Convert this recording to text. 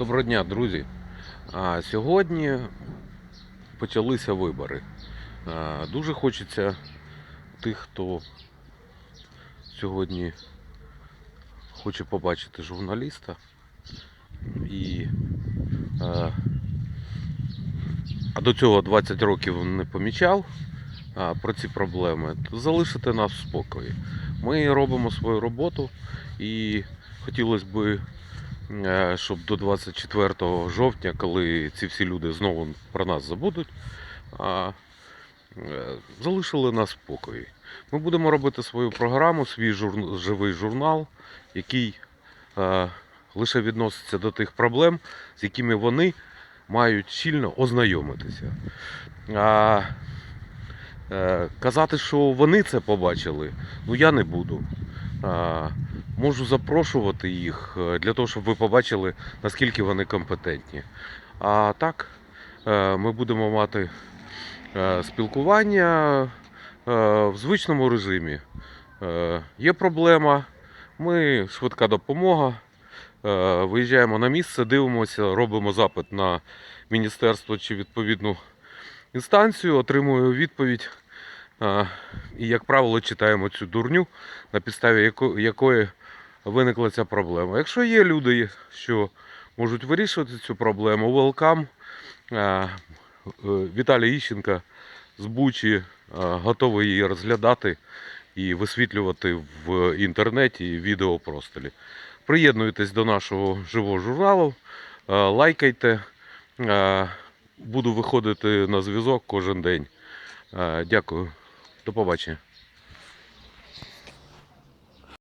Доброго дня, друзі. А, Сьогодні почалися вибори. А, Дуже хочеться тих, хто сьогодні хоче побачити журналіста і а, а до цього 20 років не помічав а, про ці проблеми, залишити нас в спокої. Ми робимо свою роботу і хотілося б Е, щоб до 24 жовтня, коли ці всі люди знову про нас забудуть, е, залишили нас в спокої. Ми будемо робити свою програму, свій жур... живий журнал, який е, лише відноситься до тих проблем, з якими вони мають щільно ознайомитися. А, е, казати, що вони це побачили, ну я не буду. Можу запрошувати їх е, для того, щоб ви побачили, наскільки вони компетентні. А так, е, ми будемо мати е, спілкування в звичному режимі. Є проблема, ми швидка допомога. Виїжджаємо на місце, дивимося, робимо запит на міністерство чи відповідну інстанцію, отримую відповідь. І, як правило, читаємо цю дурню, на підставі якої виникла ця проблема. Якщо є люди, що можуть вирішувати цю проблему, е, Віталій Іщенка з Бучі е, готовий її розглядати і висвітлювати в інтернеті і відеопросторі. Приєднуйтесь до нашого живого журналу, е, лайкайте. Е, Буду виходити на зв'язок кожен день. Дякую. До побачення.